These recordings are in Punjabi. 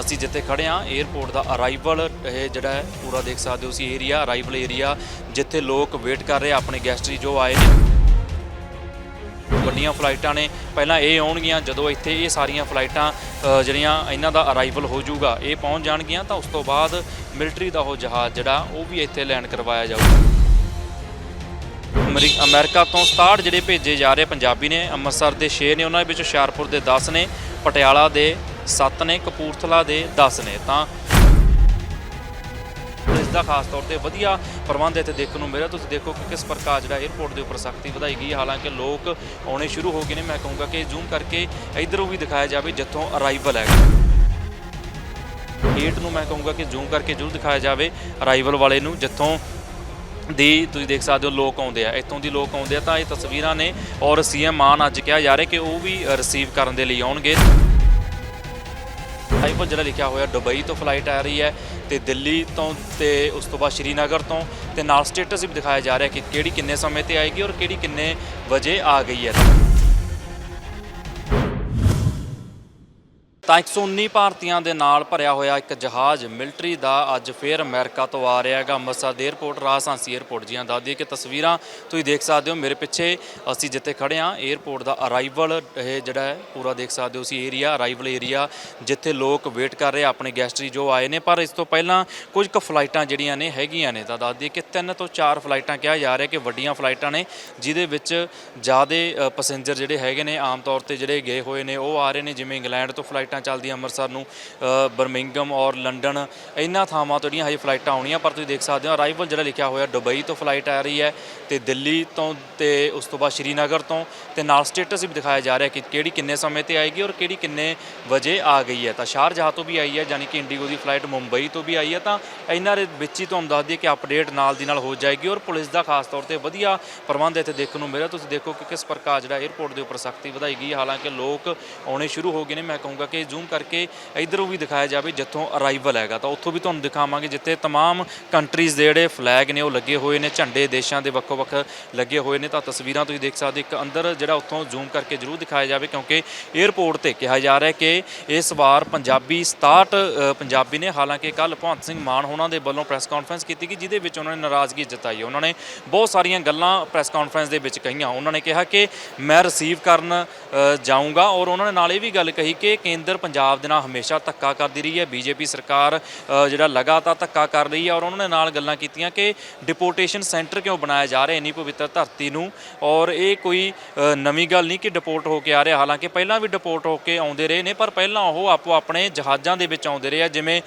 ਅਸੀਂ ਜਿੱਥੇ ਖੜੇ ਹਾਂ 에어ਪੋਰਟ ਦਾ ਅਰਾਈਵਲ ਇਹ ਜਿਹੜਾ ਹੈ, ਪੂਰਾ ਦੇਖ ਸਕਦੇ ਹੋ ਤੁਸੀਂ ਏਰੀਆ ਅਰਾਈਵਲ ਏਰੀਆ ਜਿੱਥੇ ਲੋਕ ਵੇਟ ਕਰ ਰਹੇ ਆਪਣੇ ਗੈਸਟ ਦੀ ਜੋ ਆਏ ਨੇ। ਵੱਡੀਆਂ ਫਲਾਈਟਾਂ ਨੇ, ਪਹਿਲਾਂ ਇਹ ਆਉਣਗੀਆਂ, ਜਦੋਂ ਇੱਥੇ ਇਹ ਸਾਰੀਆਂ ਫਲਾਈਟਾਂ ਜਿਹੜੀਆਂ ਇਹਨਾਂ ਦਾ ਅਰਾਈਵਲ ਹੋ ਜਾਊਗਾ, ਇਹ ਪਹੁੰਚ ਜਾਣਗੀਆਂ, ਤਾਂ ਉਸ ਤੋਂ ਬਾਅਦ ਮਿਲਟਰੀ ਦਾ ਉਹ ਜਹਾਜ਼ ਜਿਹੜਾ, ਉਹ ਵੀ ਇੱਥੇ ਲੈਂਡ ਕਰਵਾਇਆ ਜਾਊਗਾ। ਅਮਰੀ- ਅਮਰੀਕਾ ਤੋਂ 67 ਜਿਹੜੇ ਭੇਜੇ ਜਾ ਰਹੇ ਪੰਜਾਬੀ ਨੇ, ਅੰਮ੍ਰਿਤਸਰ ਦੇ 6 ਨੇ, ਉਹਨਾਂ ਵਿੱਚ ਹੁਸ਼ਿਆਰਪੁਰ ਦੇ 10 ਨੇ, ਪਟਿਆਲਾ ਦੇ 7 ਨੇ ਕਪੂਰਥਲਾ ਦੇ 10 ਨੇ। ਤਾਂ ਇਸ ਦਾ ਖਾਸ ਤੌਰ ਤੇ ਵਧੀਆ ਪ੍ਰਬੰਧ ਇੱਥੇ ਦੇਖਣ ਨੂੰ ਮਿਲਿਆ। ਤੁਸੀਂ ਦੇਖੋ ਕਿ ਕਿਸ ਪ੍ਰਕਾਰ ਜਿਹੜਾ 에어ਪੋਰਟ ਦੇ ਉੱਪਰ ਸਖਤੀ ਵਧਾਈ ਗਈ ਹਾਲਾਂਕਿ ਲੋਕ ਆਉਣੇ ਸ਼ੁਰੂ ਹੋ ਗਏ ਨੇ। ਮੈਂ ਕਹੂੰਗਾ ਕਿ ਜ਼ੂਮ ਕਰਕੇ ਇਧਰੋਂ ਵੀ ਦਿਖਾਇਆ ਜਾਵੇ ਜਿੱਥੋਂ ਅਰਾਈਵਲ ਹੈ। ਗੇਟ ਨੂੰ ਮੈਂ ਕਹੂੰਗਾ ਕਿ ਜ਼ੂਮ ਕਰਕੇ ਜ਼ਰੂਰ ਦਿਖਾਇਆ ਜਾਵੇ ਅਰਾਈਵਲ ਵਾਲੇ ਨੂੰ, ਜਿੱਥੋਂ ਦੀ ਤੁਸੀਂ ਦੇਖ ਸਕਦੇ ਹੋ ਲੋਕ ਆਉਂਦੇ ਆ। ਇੱਥੋਂ ਦੀ ਲੋਕ ਆਉਂਦੇ ਆ ਤਾਂ ਇਹ ਤਸਵੀਰਾਂ ਨੇ ਔਰ ਸੀਐਮ ਮਾਨ ਅੱਜ ਕਿਹਾ ਜਾ ਰਿਹਾ ਕਿ ਉਹ ਵੀ ਰਿਸੀਵ ਕਰਨ ਦੇ ਲਈ ਆਉਣਗੇ। ਅਰਾਈਵਲ ਜਿਹੜਾ ਲਿਖਿਆ ਹੋਇਆ, ਦੁਬਈ ਤੋਂ ਫਲਾਈਟ ਆ ਰਹੀ ਹੈ ਤੇ ਦਿੱਲੀ ਤੋਂ ਤੇ ਉਸ ਤੋਂ ਬਾਅਦ ਸ਼੍ਰੀਨਗਰ ਤੋਂ ਤੇ ਨਾਲ ਸਟੇਟਸ ਵੀ ਦਿਖਾਇਆ ਜਾ ਰਿਹਾ ਕਿ ਕਿਹੜੀ ਕਿੰਨੇ ਸਮੇਂ ਤੇ ਆਏਗੀ ਔਰ ਕਿਹੜੀ ਕਿੰਨੇ ਵਜੇ ਆ ਗਈ ਹੈ। ਤਾਂ 119 ਭਾਰਤੀਆਂ ਦੇ ਨਾਲ ਭਰਿਆ ਹੋਇਆ ਇੱਕ ਜਹਾਜ਼ ਮਿਲਟਰੀ ਦਾ ਅੱਜ ਫੇਰ ਅਮਰੀਕਾ ਤੋਂ ਆ ਰਿਹਾ ਹੈਗਾ। ਮਸਾਦ 에ਅਰਪੋਰਟ ਰਾਸਾਂਸੀ ਜੀ ਜੀਆਂ ਦੱਸਦੀ ਕਿ ਤਸਵੀਰਾਂ ਤੁਸੀਂ ਦੇਖ ਸਕਦੇ ਹੋ। ਮੇਰੇ ਪਿੱਛੇ ਅਸੀਂ ਜਿੱਥੇ ਖੜੇ ਆ ਏਅਰਪੋਰਟ ਦਾ ਅਰਾਈਵਲ ਇਹ ਜਿਹੜਾ ਹੈ, ਪੂਰਾ ਦੇਖ ਸਕਦੇ ਹੋ ਅਸੀਂ ਏਰੀਆ ਅਰਾਈਵਲ ਏਰੀਆ ਜਿੱਥੇ ਲੋਕ ਵੇਟ ਕਰ ਰਹੇ ਆਪਣੇ ਗੈਸਟਰੀ ਜੋ ਆਏ ਨੇ। ਪਰ ਇਸ ਤੋਂ ਪਹਿਲਾਂ ਕੁਝ ਕੁ ਫਲਾਈਟਾਂ ਜਿਹੜੀਆਂ ਨੇ ਹੈਗੀਆਂ ਨੇ, ਤਾਂ ਦੱਸਦੀ ਕਿ ਤਿੰਨ ਤੋਂ ਚਾਰ ਫਲਾਈਟਾਂ ਕਿਹਾ ਜਾ ਰਿਹਾ ਕਿ ਵੱਡੀਆਂ ਫਲਾਈਟਾਂ ਨੇ, ਜਿਹਦੇ ਵਿੱਚ ਜ਼ਿਆਦਾ ਪੈਸੇਂਜਰ ਜਿਹੜੇ ਹੈਗੇ ਨੇ, ਆਮ ਤੌਰ ਤੇ ਜਿਹੜੇ ਗਏ ਹੋਏ ਨੇ, ਉਹ ਆ ਰਹੇ ਨੇ, ਜਿਵੇਂ ਇੰਗਲੈਂਡ ਤੋਂ ਫਲਾਈਟਾਂ ਚੱਲਦੀਆਂ ਅੰਮ੍ਰਿਤਸਰ ਨੂੰ ਬਰਮਿੰਗਮ ਔਰ ਲੰਡਨ, ਇਹਨਾਂ ਥਾਵਾਂ ਤੋਂ ਜਿਹੜੀਆਂ ਹਜੇ ਫਲਾਈਟਾਂ ਆਉਣੀਆਂ, ਪਰ ਤੁਸੀਂ ਦੇਖ ਸਕਦੇ ਹੋ ਅਰਾਈਵਲ ਜਿਹੜਾ ਲਿਖਿਆ ਹੋਇਆ, ਦੁਬਈ ਤੋਂ ਫਲਾਈਟ ਆ ਰਹੀ ਹੈ ਤੇ ਦਿੱਲੀ ਤੋਂ ਤੇ ਉਸ ਤੋਂ ਬਾਅਦ ਸ਼੍ਰੀਨਗਰ ਤੋਂ ਤੇ ਨਾਲ ਸਟੇਟਸ ਵੀ ਦਿਖਾਇਆ ਜਾ ਰਿਹਾ ਕਿ ਕਿਹੜੀ ਕਿੰਨੇ ਸਮੇਂ ਤੇ ਆਏਗੀ ਔਰ ਕਿਹੜੀ ਕਿੰਨੇ ਵਜੇ ਆ ਗਈ ਹੈ। ਤਾਂ ਸ਼ਾਰਜਾਹ ਤੋਂ ਵੀ ਆਈ ਹੈ, ਯਾਨੀ ਕਿ ਇੰਡੀਗੋ ਦੀ ਫਲਾਈਟ ਮੁੰਬਈ ਤੋਂ ਵੀ ਆਈ ਹੈ। ਤਾਂ ਇਹਨਾਂ ਦੇ ਵਿੱਚ ਹੀ ਤੁਹਾਨੂੰ ਦੱਸ ਦਈਏ ਕਿ ਅਪਡੇਟ ਨਾਲ ਦੀ ਨਾਲ ਹੋ ਜਾਏਗੀ ਔਰ ਪੁਲਿਸ ਦਾ ਖਾਸ ਤੌਰ ਤੇ ਵਧੀਆ ਪ੍ਰਬੰਧ ਇੱਥੇ ਦੇਖਣ ਨੂੰ ਮਿਲਿਆ। ਤੁਸੀਂ ਦੇਖੋ ਕਿ ਕਿਸ ਪ੍ਰਕਾਰ ਜਿਹੜਾ 에ਅਰਪੋਰਟ ਦੇ ਉੱਪਰ ਸਖਤੀ ਵਧਾਈ ਗਈ ਹਾਲਾਂਕਿ ਲੋਕ ਆਉਣੇ ਸ਼ੁਰੂ ਹੋ ਗਏ ਨੇ। ਮੈਂ ਕਹੂੰਗਾ ਕਿ ਜ਼ੂਮ ਕਰਕੇ ਇਧਰੋਂ ਵੀ ਦਿਖਾਇਆ ਜਾਵੇ ਜਿੱਥੋਂ ਅਰਾਈਵਲ ਹੈਗਾ। ਤਾਂ ਉੱਥੋਂ ਵੀ ਤੁਹਾਨੂੰ ਦਿਖਾਵਾਂਗੇ ਜਿੱਥੇ ਤਮਾਮ ਕੰਟਰੀਜ਼ ਦੇ ਜਿਹੜੇ ਫਲੈਗ ਨੇ ਉਹ ਲੱਗੇ ਹੋਏ ਨੇ, ਝੰਡੇ ਦੇਸ਼ਾਂ ਦੇ ਵੱਖੋ ਵੱਖ ਲੱਗੇ ਹੋਏ ਨੇ। ਤਾਂ ਤਸਵੀਰਾਂ ਤੁਸੀਂ ਦੇਖ ਸਕਦੇ ਇੱਕ ਅੰਦਰ ਜਿਹੜਾ ਉੱਥੋਂ ਜ਼ੂਮ ਕਰਕੇ ਜ਼ਰੂਰ ਦਿਖਾਇਆ ਜਾਵੇ ਕਿਉਂਕਿ 에ਅਰਪੋਰਟ ਤੇ ਕਿਹਾ ਜਾ ਰਿਹਾ ਕਿ ਇਸ ਵਾਰ ਪੰਜਾਬੀ 67 ਪੰਜਾਬੀ ਨੇ ਹਾਲਾਂਕਿ ਕੱਲ ਭਗਵੰਤ ਸਿੰਘ ਮਾਨ ਹੋਣਾ ਦੇ ਵੱਲੋਂ ਪ੍ਰੈਸ ਕਾਨਫਰੰਸ ਕੀਤੀ ਗਈ ਜਿਹਦੇ ਵਿੱਚ ਉਹਨਾਂ ਨੇ ਨਾਰਾਜ਼ਗੀ ਜਤਾਈ। ਉਹਨਾਂ ਨੇ ਬਹੁਤ ਸਾਰੀਆਂ ਗੱਲਾਂ ਪ੍ਰੈਸ ਕਾਨਫਰੰਸ ਦੇ ਵਿੱਚ ਕਹੀਆਂ। ਉਹਨਾਂ ਨੇ ਕਿਹਾ ਕਿ ਮੈਂ ਰਿਸੀਵ ਕਰਨ ਜਾਊਂਗਾ ਔਰ ਉਹਨਾਂ ਨੇ ਨਾਲ ਇਹ ਵੀ ਗੱਲ ਕਹੀ ਕਿ ਕੇਂਦਰ ਪੰਜਾਬ ਦੇ ਨਾਲ ਹਮੇਸ਼ਾ ਧੱਕਾ ਕਰਦੀ ਰਹੀ ਹੈ। ਬੀਜੇਪੀ ਸਰਕਾਰ ਜਿਹੜਾ ਲਗਾਤਾਰ ਧੱਕਾ ਕਰ ਰਹੀ ਹੈ ਔਰ ਉਹਨਾਂ ਨੇ ਨਾਲ ਗੱਲਾਂ ਕੀਤੀਆਂ ਕਿ ਡਿਪੋਰਟੇਸ਼ਨ ਸੈਂਟਰ ਕਿਉਂ ਬਣਾਇਆ ਜਾ ਰਿਹਾ, ਇੰਨੀ ਪਵਿੱਤਰ ਧਰਤੀ ਨੂੰ। ਔਰ ਇਹ ਕੋਈ ਨਵੀਂ ਗੱਲ ਨਹੀਂ ਕਿ ਡਿਪੋਰਟ ਹੋ ਕੇ ਆ ਰਿਹਾ। ਹਾਲਾਂਕਿ ਪਹਿਲਾਂ ਵੀ ਡਿਪੋਰਟ ਹੋ ਕੇ ਆਉਂਦੇ ਰਹੇ ਨੇ, ਪਰ ਪਹਿਲਾਂ ਉਹ ਆਪੋ ਆਪਣੇ ਜਹਾਜ਼ਾਂ ਦੇ ਵਿੱਚ ਆਉਂਦੇ ਰਹੇ ਆ, ਜਿਵੇਂ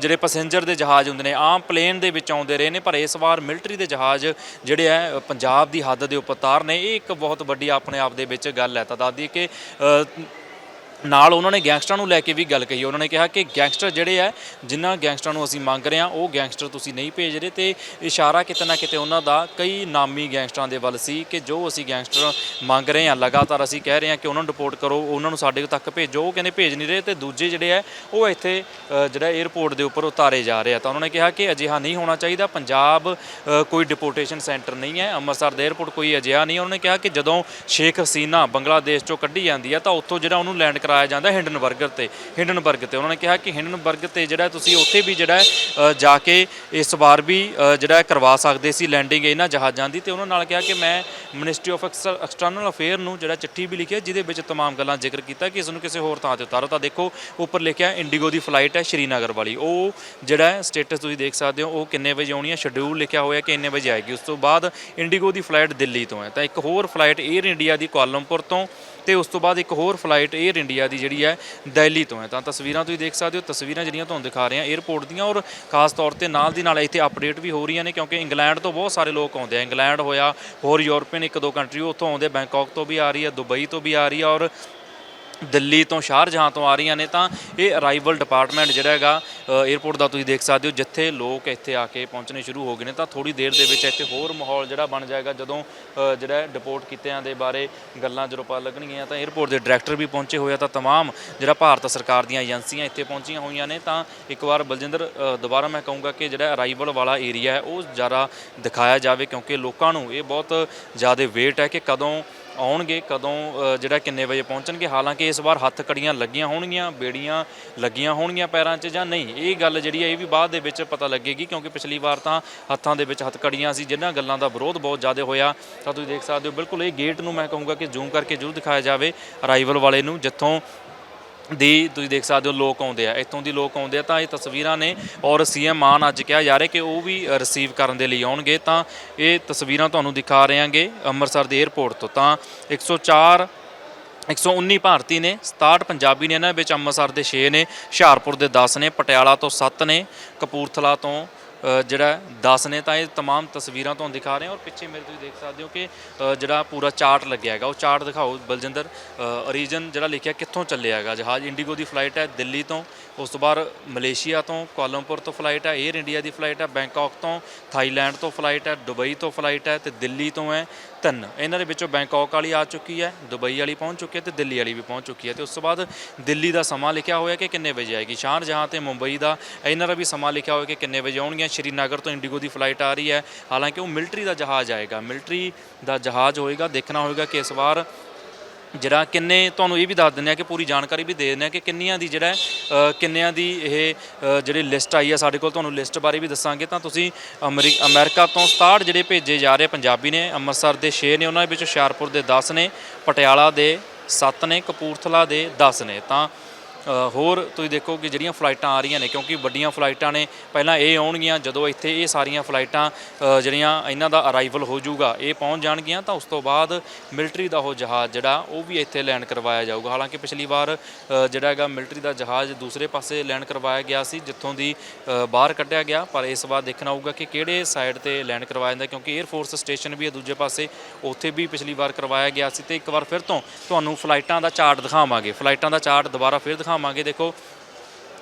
ਜਿਹੜੇ ਪੈਸੇਂਜਰ ਦੇ ਜਹਾਜ਼ ਹੁੰਦੇ ਨੇ, ਆਮ ਪਲੇਨ ਦੇ ਵਿੱਚ ਆਉਂਦੇ ਰਹੇ ਨੇ, ਪਰ ਇਸ ਵਾਰ ਮਿਲਟਰੀ ਦੇ ਜਹਾਜ਼ ਜਿਹੜੇ ਆ ਪੰਜਾਬ ਦੀ ਹੱਦ ਦੇ ਉੱਪਰ ਤਾਰ ਨੇ। ਇਹ ਇੱਕ ਬਹੁਤ ਵੱਡੀ ਆਪਣੇ ਆਪ ਦੇ ਵਿੱਚ ਗੱਲ ਹੈ। ਤਾਂ ਦੱਸਦੀ ਕਿ ਨਾਲ ਉਹਨਾਂ ਨੇ ਗੈਂਗਸਟਰਾਂ ਨੂੰ ਲੈ ਕੇ ਵੀ ਗੱਲ ਕਹੀ ਉਹਨਾਂ ਨੇ ਕਿਹਾ ਕਿ ਗੈਂਗਸਟਰ ਜਿਹੜੇ ਆ, ਜਿਨ੍ਹਾਂ ਗੈਂਗਸਟਰਾਂ ਨੂੰ ਅਸੀਂ ਮੰਗ ਰਹੇ ਹਾਂ, ਉਹ ਗੈਂਗਸਟਰ ਤੁਸੀਂ ਨਹੀਂ ਭੇਜ ਰਹੇ ਤੇ ਇਸ਼ਾਰਾ ਕਿਤੇ ਨਾ ਕਿਤੇ ਉਹਨਾਂ ਦਾ ਕਈ ਨਾਮੀ ਗੈਂਗਸਟਰਾਂ ਦੇ ਵੱਲ ਸੀ ਕਿ ਜੋ ਅਸੀਂ ਗੈਂਗਸਟਰ ਮੰਗ ਰਹੇ ਹਾਂ, ਲਗਾਤਾਰ ਅਸੀਂ ਕਹਿ ਰਹੇ ਹਾਂ ਕਿ ਉਹਨਾਂ ਨੂੰ ਰਿਪੋਰਟ ਕਰੋ, ਉਹਨਾਂ ਨੂੰ ਸਾਡੇ ਤੱਕ ਭੇਜੋ, ਉਹ ਕਹਿੰਦੇ ਭੇਜ ਨਹੀਂ ਰਹੇ ਤੇ ਦੂਜੇ ਜਿਹੜੇ ਆ, ਉਹ ਇੱਥੇ ਜਿਹੜਾ 에ਅਰਪੋਰਟ ਦੇ ਉੱਪਰ ਉਤਾਰੇ ਜਾ ਰਹੇ ਆ। ਤਾਂ ਉਹਨਾਂ ਨੇ ਕਿਹਾ ਕਿ ਅਜਿਹਾ ਨਹੀਂ ਹੋਣਾ ਚਾਹੀਦਾ, ਪੰਜਾਬ ਕੋਈ ਡਿਪੋਰਟੇਸ਼ਨ ਸੈਂਟਰ ਨਹੀਂ ਹੈ, ਅੰਮ੍ਰਿਤਸਰ ਦੇ 에ਅਰਪੋਰਟ ਕੋਈ ਅਜਿਹਾ ਨਹੀਂ ਉਹਨਾਂ ਨੇ ਕਿਹਾ ਕਿ ਜਦੋਂ ਸ਼ੇਖ ਹਸੀਨਾ ਬੰਗਲਾਦੇਸ਼ ਚੋਂ ਕੱਢੀ ਜਾਂਦੀ ਹੈ, ਤਾਂ ਉੱਥੋਂ ਜਿਹੜਾ ਉਹਨੂੰ ਲੈਂਡ ਕਰਾ ਕਰਵਾਇਆ ਜਾਂਦਾ ਹਿੰਡਨਬਰਗਰ ਤੇ ਹਿੰਡਨਬਰਗ ਤੇ। ਉਹਨਾਂ ਨੇ ਕਿਹਾ ਕਿ ਹਿੰਡਨਬਰਗ ਤੇ ਜਿਹੜਾ ਤੁਸੀਂ ਉੱਥੇ ਵੀ ਜਿਹੜਾ ਜਾ ਕੇ ਇਸ ਵਾਰ ਵੀ ਜਿਹੜਾ ਕਰਵਾ ਸਕਦੇ ਸੀ ਲੈਂਡਿੰਗ ਇਹਨਾਂ ਜਹਾਜ਼ਾਂ ਦੀ ਤੇ ਉਹਨਾਂ ਨਾਲ ਕਿਹਾ ਕਿ ਮੈਂ ਮਿਨਿਸਟਰੀ ਆਫ ਐਕਸਟਰਨਲ ਅਫੇਅਰ ਨੂੰ ਜਿਹੜਾ ਚਿੱਠੀ ਵੀ ਲਿਖੀ ਹੈ, ਜਿਹਦੇ ਵਿੱਚ ਤਮਾਮ ਗੱਲਾਂ ਜ਼ਿਕਰ ਕੀਤਾ ਕਿ ਇਸ ਨੂੰ ਕਿਸੇ ਹੋਰ ਥਾਂ ਤੇ ਉਤਾਰੋ। ਤਾਂ ਦੇਖੋ, ਉੱਪਰ ਲਿਖਿਆ ਇੰਡੀਗੋ ਦੀ ਫਲਾਈਟ ਹੈ ਸ਼੍ਰੀਨਗਰ ਵਾਲੀ। ਉਹ ਜਿਹੜਾ ਸਟੇਟਸ ਤੁਸੀਂ ਦੇਖ ਸਕਦੇ ਹੋ, ਉਹ ਕਿੰਨੇ ਵਜੇ ਆਉਣੀ ਹੈ? ਸ਼ਡਿਊਲ ਲਿਖਿਆ ਹੋਇਆ ਕਿ ਇੰਨੇ ਵਜੇ ਆਏਗੀ। ਉਸ ਤੋਂ ਬਾਅਦ ਇੰਡੀਗੋ ਦੀ ਫਲਾਈਟ ਦਿੱਲੀ ਤੋਂ ਹੈ। ਤਾਂ ਇੱਕ ਹੋਰ ਫਲਾਈਟ 에ਅਰ ਇੰਡੀਆ ਦੀ ਕੁਆਲੰਪੁਰ ਤੋਂ ਤੇ ਉਸ ਤੋਂ ਬਾਅਦ ਇੱਕ ਹੋਰ ਫਲਾਈਟ 에ਅਰ ਇੰਡੀਆ ਦੀ ਜਿਹੜੀ ਹੈ ਦਿੱਲੀ ਤੋਂ ਹੈ। ਤਾਂ ਤਸਵੀਰਾਂ ਤੁਸੀਂ ਦੇਖ ਸਕਦੇ ਹੋ, ਤਸਵੀਰਾਂ ਜਿਹੜੀਆਂ ਤੁਹਾਨੂੰ ਦਿਖਾ ਰਹੇ ਹਾਂ 에ਅਰਪੋਰਟ ਦੀਆਂ ਔਰ ਖਾਸ ਤੌਰ ਤੇ ਨਾਲ ਦੀ ਨਾਲ ਇੱਥੇ ਅਪਡੇਟ ਵੀ ਹੋ ਰਹੀਆਂ ਨੇ ਕਿਉਂਕਿ ਇੰਗਲੈਂਡ ਤੋਂ ਬਹੁਤ ਸਾਰੇ ਲੋਕ ਆਉਂਦੇ ਆ। ਇੰਗਲੈਂਡ ਹੋਇਆ, ਹੋਰ ਯੂਰਪੀਅਨ ਇੱਕ ਦੋ ਕੰਟਰੀ ਉੱਥੋਂ ਆਉਂਦੇ ਬੈਂਕਾਕ ਤੋਂ ਵੀ ਆ ਰਹੀ ਹੈ, ਦੁਬਈ ਤੋਂ ਵੀ ਆ ਰਹੀ ਹੈ ਔਰ ਦਿੱਲੀ ਤੋਂ ਸ਼ਾਹਰਜਹਾਂ ਤੋਂ ਆ ਰਹੀਆਂ ਨੇ ਤਾਂ ਇਹ ਅਰਾਈਵਲ ਡਿਪਾਰਟਮੈਂਟ ਜਿਹੜਾ ਹੈਗਾ 에어ਪੋਰਟ ਦਾ ਤੁਸੀਂ ਦੇਖ ਸਕਦੇ ਹੋ, ਜਿੱਥੇ ਲੋਕ ਇੱਥੇ ਆ ਕੇ ਪਹੁੰਚਣੇ ਸ਼ੁਰੂ ਹੋ ਗਏ ਨੇ, ਤਾਂ ਥੋੜੀ ਦੇਰ ਦੇ ਵਿੱਚ ਇੱਥੇ ਹੋਰ ਮਾਹੌਲ ਜਿਹੜਾ ਬਣ ਜਾਏਗਾ, ਜਦੋਂ ਜਿਹੜਾ ਡਿਪੋਰਟ ਕੀਤਿਆਂ ਦੇ ਬਾਰੇ ਗੱਲਾਂ ਜਦੋਂ ਪਤਾ ਲੱਗਣਗੀਆਂ, ਤਾਂ 에어ਪੋਰਟ ਦੇ ਡਾਇਰੈਕਟਰ ਵੀ ਪਹੁੰਚੇ ਹੋਏ ਆ, ਤਾਂ ਤਮਾਮ ਜਿਹੜਾ ਭਾਰਤ ਸਰਕਾਰ ਦੀਆਂ ਏਜੰਸੀਆਂ ਇੱਥੇ ਪਹੁੰਚੀਆਂ ਹੋਈਆਂ ਨੇ, ਤਾਂ ਇੱਕ ਵਾਰ ਬਲਜਿੰਦਰ ਦੁਬਾਰਾ ਮੈਂ ਕਹੂੰਗਾ ਕਿ ਜਿਹੜਾ ਅਰਾਈਵਲ ਵਾਲਾ ਏਰੀਆ ਹੈ, ਉਹ ਜ਼ਿਆਦਾ ਦਿਖਾਇਆ ਜਾਵੇ, ਕਿਉਂਕਿ ਲੋਕਾਂ ਨੂੰ ਇਹ ਬਹੁਤ ਜ਼ਿਆਦਾ ਵੇਟ ਹੈ ਕਿ ਕਦੋਂ ਆਉਣਗੇ ਕਦੋਂ ਅ, ਜਿਹੜਾ ਕਿੰਨੇ ਵਜੇ ਪਹੁੰਚਣਗੇ? ਹਾਲਾਂਕਿ ਇਸ ਵਾਰ ਹੱਥ ਕੜੀਆਂ ਲੱਗੀਆਂ ਹੋਣਗੀਆਂ ਬੇੜੀਆਂ ਲੱਗੀਆਂ ਹੋਣਗੀਆਂ ਪੈਰਾਂ 'ਚ ਜਾਂ ਨਹੀਂ? ਇਹ ਗੱਲ ਜਿਹੜੀ ਹੈ ਇਹ ਵੀ ਬਾਅਦ ਦੇ ਵਿੱਚ ਪਤਾ ਲੱਗੇਗੀ ਕਿਉਂਕਿ ਪਿਛਲੀ ਵਾਰ ਤਾਂ ਹੱਥਾਂ ਦੇ ਵਿੱਚ ਹੱਥ ਕੜੀਆਂ ਸੀ ਜਿਨ੍ਹਾਂ ਗੱਲਾਂ ਦਾ ਵਿਰੋਧ ਬਹੁਤ ਜ਼ਿਆਦਾ ਹੋਇਆ। ਤਾਂ ਤੁਸੀਂ ਦੇਖ ਸਕਦੇ ਹੋ ਬਿਲਕੁਲ ਇਹ ਗੇਟ ਨੂੰ ਮੈਂ ਕਹੂੰਗਾ ਕਿ ਜ਼ੂਮ ਕਰਕੇ ਜ਼ਰੂਰ ਦਿਖਾਇਆ ਜਾਵੇ ਅਰਾਈਵਲ ਵਾਲੇ ਨੂੰ ਜਿੱਥੋਂ ਦੀ ਤੁਸੀਂ ਦੇਖ ਸਕਦੇ ਹੋ ਲੋਕ ਆਉਂਦੇ ਆ। ਇੱਥੋਂ ਦੀ ਲੋਕ ਆਉਂਦੇ ਆ ਤਾਂ ਇਹ ਤਸਵੀਰਾਂ ਨੇ ਔਰ ਸੀਐਮ ਮਾਨ ਅੱਜ ਕਿਹਾ ਜਾ ਰਿਹਾ ਕਿ ਉਹ ਵੀ ਰਿਸੀਵ ਕਰਨ ਦੇ ਲਈ ਆਉਣਗੇ ਤਾਂ ਇਹ ਤਸਵੀਰਾਂ ਤੁਹਾਨੂੰ ਦਿਖਾ ਰਹੇ ਹਾਂਗੇ ਅੰਮ੍ਰਿਤਸਰ ਦੇ 에ਅਰਪੋਰਟ ਤੋਂ ਤਾਂ 104 119 ਭਾਰਤੀ ਨੇ 67 ਪੰਜਾਬੀ ਨੇ, ਇਹਨਾਂ ਵਿੱਚ ਅੰਮ੍ਰਿਤਸਰ ਦੇ 6 ਨੇ, ਹੁਸ਼ਿਆਰਪੁਰ ਦੇ 10 ਨੇ, ਪਟਿਆਲਾ ਤੋਂ 7 ਨੇ, ਕਪੂਰਥਲਾ ਤੋਂ ਜਿਹੜਾ 10 ਨੇ ਤਾਂ ਇਹ तमाम ਤਸਵੀਰਾਂ ਤੁਹਾਨੂੰ ਦਿਖਾ ਰਹੇ ਹਾਂ ਔਰ ਪਿੱਛੇ ਮੇਰੇ ਤੁਸੀਂ ਦੇਖ ਸਕਦੇ ਹੋ ਕਿ ਜਿਹੜਾ ਪੂਰਾ ਚਾਰਟ ਲੱਗਿਆ ਹੈਗਾ, ਉਹ ਚਾਰਟ ਦਿਖਾਓ ਬਲਜਿੰਦਰ। ਰੀਜਨ ਜਿਹੜਾ ਲਿਖਿਆ ਕਿੱਥੋਂ ਚੱਲਿਆ ਹੈਗਾ? ਜਹਾਜ਼ ਇੰਡੀਗੋ ਦੀ ਫਲਾਈਟ ਹੈ ਦਿੱਲੀ ਤੋਂ, ਉਸ ਤੋਂ ਬਾਅਦ ਮਲੇਸ਼ੀਆ ਤੋਂ ਕੁਆਲੰਪੁਰ ਤੋਂ ਫਲਾਈਟ ਹੈ 에ਅਰ ਇੰਡੀਆ ਦੀ ਫਲਾਈਟ ਹੈ ਬੈਂਕਾਕ ਤੋਂ ਥਾਈਲੈਂਡ ਤੋਂ ਫਲਾਈਟ ਹੈ ਦੁਬਈ ਤੋਂ ਫਲਾਈਟ ਹੈ ਤੇ ਦਿੱਲੀ ਤੋਂ ਹੈ। ਤਿੰਨ। ਇਹਨਾਂ ਦੇ ਵਿੱਚੋਂ ਬੈਂਕਾਕ ਵਾਲੀ ਆ ਚੁੱਕੀ ਹੈ, ਦੁਬਈ ਵਾਲੀ ਪਹੁੰਚ ਚੁੱਕੀ ਹੈ ਤੇ ਦਿੱਲੀ ਵਾਲੀ ਵੀ ਪਹੁੰਚ ਚੁੱਕੀ ਹੈ ਤੇ ਉਸ ਤੋਂ ਬਾਅਦ ਦਿੱਲੀ ਦਾ ਸਮਾਂ ਲਿਖਿਆ ਹੋਇਆ ਕਿ ਕਿੰਨੇ ਵਜੇ ਆਏਗੀ? ਸ਼ਾਰਜਹਾਂ ਤੇ ਮੁੰਬਈ ਦਾ ਇਹਨਾਂ ਦਾ ਵੀ ਸਮਾਂ ਲਿਖਿਆ ਹੋਇਆ ਕਿ ਕਿੰਨੇ ਵਜੇ ਆਉਣਗੀਆਂ? ਸ਼੍ਰੀਨਗਰ ਤੋਂ ਇੰਡੀਗੋ ਦੀ ਫਲਾਈਟ ਆ ਰਹੀ ਹੈ। ਹਾਲਾਂਕਿ ਉਹ ਮਿਲਟਰੀ ਦਾ ਜਹਾਜ਼ ਆਏਗਾ। ਮਿਲਟਰੀ ਦਾ ਜਹਾਜ਼ ਹੋਏਗਾ, ਦੇਖਣਾ ਹੋਏਗਾ ਕਿ ਇਸ ਵਾਰ ਜਿਹੜਾ ਕਿੰਨੇ ਤੁਹਾਨੂੰ ਇਹ ਵੀ ਦੱਸ ਦਿੰਦੇ ਆ ਕਿ ਪੂਰੀ ਜਾਣਕਾਰੀ ਵੀ ਦੇ ਦਿੰਦੇ ਆ ਕਿ ਕਿੰਨੀਆਂ ਦੀ ਜਿਹੜਾ ਹੈ, ਅ, ਕਿੰਨਿਆਂ ਦੀ ਇਹ ਅ, ਜਿਹੜੀ ਲਿਸਟ ਆਈ ਆ ਸਾਡੇ ਕੋਲ ਤੁਹਾਨੂੰ ਲਿਸਟ ਬਾਰੇ ਵੀ ਦੱਸਾਂਗੇ। ਤਾਂ ਤੁਸੀਂ ਅਮਰੀ- ਅਮਰੀਕਾ ਤੋਂ 67 ਜਿਹੜੇ ਭੇਜੇ ਜਾ ਰਹੇ ਪੰਜਾਬੀ ਨੇ ਅੰਮ੍ਰਿਤਸਰ ਦੇ 6 ਨੇ ਉਹਨਾਂ ਵਿੱਚ ਹੁਸ਼ਿਆਰਪੁਰ ਦੇ 10 ਨੇ ਪਟਿਆਲਾ ਦੇ 7 ਨੇ ਕਪੂਰਥਲਾ ਦੇ 10 ਨੇ। ਤਾਂ ਹੋਰ ਤੁਸੀਂ ਦੇਖੋ ਕਿ ਜਿਹੜੀਆਂ ਫਲਾਈਟਾਂ ਆ ਰਹੀਆਂ ਨੇ ਕਿਉਂਕਿ ਵੱਡੀਆਂ ਫਲਾਈਟਾਂ ਨੇ ਪਹਿਲਾਂ ਇਹ ਆਉਣਗੀਆਂ ਜਦੋਂ ਇੱਥੇ ਇਹ ਸਾਰੀਆਂ ਫਲਾਈਟਾਂ ਅ, ਜਿਹੜੀਆਂ ਇਹਨਾਂ ਦਾ ਅਰਾਈਵਲ ਹੋ ਜਾਊਗਾ ਇਹ ਪਹੁੰਚ ਜਾਣਗੀਆਂ ਤਾਂ ਉਸ ਤੋਂ ਬਾਅਦ ਮਿਲਟਰੀ ਦਾ ਉਹ ਜਹਾਜ਼ ਜਿਹੜਾ ਉਹ ਵੀ ਇੱਥੇ ਲੈਂਡ ਕਰਵਾਇਆ ਜਾਊਗਾ। ਹਾਲਾਂਕਿ ਪਿਛਲੀ ਵਾਰ ਅ, ਜਿਹੜਾ ਹੈਗਾ ਮਿਲਟਰੀ ਦਾ ਜਹਾਜ਼ ਦੂਸਰੇ ਪਾਸੇ ਲੈਂਡ ਕਰਵਾਇਆ ਗਿਆ ਸੀ ਜਿੱਥੋਂ ਦੀ ਅ, ਬਾਹਰ ਕੱਢਿਆ ਗਿਆ ਪਰ ਇਸ ਵਾਰ ਦੇਖਣਾ ਹੋਊਗਾ ਕਿ ਕਿਹੜੇ ਸਾਈਡ ਤੇ ਲੈਂਡ ਕਰਵਾਇਆ ਜਾਂਦਾ ਕਿਉਂਕਿ 에ਅਰ ਫੋਰਸ ਸਟੇਸ਼ਨ ਵੀ ਹੈ ਦੂਜੇ ਪਾਸੇ ਉੱਥੇ ਵੀ ਪਿਛਲੀ ਵਾਰ ਕਰਵਾਇਆ ਗਿਆ ਸੀ ਤੇ ਇੱਕ ਵਾਰ ਫਿਰ ਤੋਂ ਤੁਹਾਨੂੰ ਫਲਾਈਟਾਂ ਦਾ ਚਾਰਟ ਦਿਖਾਵਾਂਗੇ। ਫਲਾਈਟਾਂ ਦਾ ਚਾਰਟ ਦੁਬਾਰਾ ਫਿਰ ਦਿਖਾਵਾਂਗੇ। ਦੇਖੋ,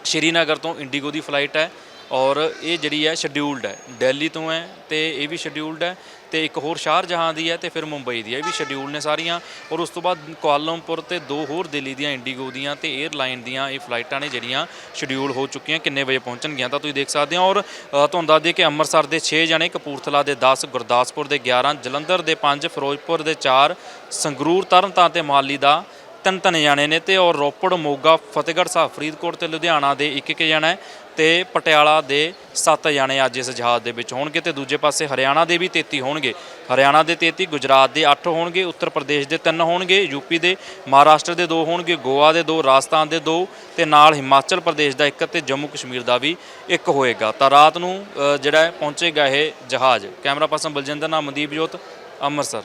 ਸ਼੍ਰੀਨਗਰ ਤੋਂ ਇੰਡੀਗੋ ਦੀ ਫਲਾਈਟ ਹੈ ਔਰ ਇਹ ਜਿਹੜੀ ਹੈ ਸ਼ਡਿਊਲਡ ਹੈ। ਦਿੱਲੀ ਤੋਂ ਹੈ ਤੇ ਇਹ ਵੀ ਸ਼ਡਿਊਲਡ ਹੈ ਤੇ ਇੱਕ ਹੋਰ ਸ਼ਾਹਜਹਾਂ ਦੀ ਹੈ ਤੇ ਫਿਰ ਮੁੰਬਈ ਦੀ ਹੈ। ਇਹ ਵੀ ਸ਼ਡਿਊਲ ਨੇ ਸਾਰੀਆਂ ਔਰ ਉਸ ਤੋਂ ਬਾਅਦ ਕੁਆਲਮਪੁਰ ਤੇ ਦੋ ਹੋਰ ਦਿੱਲੀ ਦੀਆਂ, ਇੰਡੀਗੋ ਦੀਆਂ ਤੇ 에ਅਰਲਾਈਨ ਦੀਆਂ ਇਹ ਫਲਾਈਟਾਂ ਨੇ ਜਿਹੜੀਆਂ ਸ਼ਡਿਊਲ ਹੋ ਚੁੱਕੀਆਂ। ਕਿੰਨੇ ਵਜੇ ਪਹੁੰਚਣਗੀਆਂ ਤਾਂ ਤੁਸੀਂ ਦੇਖ ਸਕਦੇ ਹੋ ਔਰ ਤੁਹਾਨੂੰ ਦੱਸ ਦਈਏ ਕਿ ਅੰਮ੍ਰਿਤਸਰ ਦੇ 6 ਜਣੇ, ਕਪੂਰਥਲਾ ਦੇ 10 ਗੁਰਦਾਸਪੁਰ ਦੇ 11 ਜਲੰਧਰ ਦੇ 5 ਫਿਰੋਜ਼ਪੁਰ ਦੇ 4 ਸੰਗਰੂਰ, ਤਰਨਤਾਰਨ ਤੇ ਮਾਲੀ ਦਾ ਤਿੰਨ ਤਿੰਨ ਜਾਣੇ ਨੇ ਤੇ ਔਰ ਰੋਪੜ, ਮੋਗਾ, ਫਤਿਹਗੜ੍ਹ ਸਾਹਿਬ, ਫਰੀਦਕੋਟ ਤੇ ਲੁਧਿਆਣਾ ਦੇ ਇੱਕ ਇੱਕ ਜਣਾ ਹੈ ਤੇ ਪਟਿਆਲਾ ਦੇ 7 ਜਾਣੇ ਅੱਜ ਇਸ ਜਹਾਜ਼ ਦੇ ਵਿੱਚ ਹੋਣਗੇ ਤੇ ਦੂਜੇ ਪਾਸੇ ਹਰਿਆਣਾ ਦੇ ਵੀ 33 ਹੋਣਗੇ। ਹਰਿਆਣਾ ਦੇ 33 ਗੁਜਰਾਤ ਦੇ 8 ਹੋਣਗੇ, ਉੱਤਰ ਪ੍ਰਦੇਸ਼ ਦੇ 3 ਹੋਣਗੇ ਯੂਪੀ ਦੇ, ਮਹਾਰਾਸ਼ਟਰ ਦੇ 2 ਹੋਣਗੇ, ਗੋਆ ਦੇ 2 ਰਾਜਸਥਾਨ ਦੇ 2 ਤੇ ਨਾਲ ਹਿਮਾਚਲ ਪ੍ਰਦੇਸ਼ ਦਾ 1 ਤੇ ਜੰਮੂ ਕਸ਼ਮੀਰ ਦਾ ਵੀ ਇੱਕ ਹੋਏਗਾ। ਤਾਂ ਰਾਤ ਨੂੰ ਜਿਹੜਾ ਪਹੁੰਚੇਗਾ ਇਹ ਜਹਾਜ਼। ਕੈਮਰਾ ਪਰਸਨ ਬਲਜਿੰਦਰ, ਨਾਮ ਮਨਦੀਪ ਜੋਤ, ਅੰਮ੍ਰਿਤਸਰ।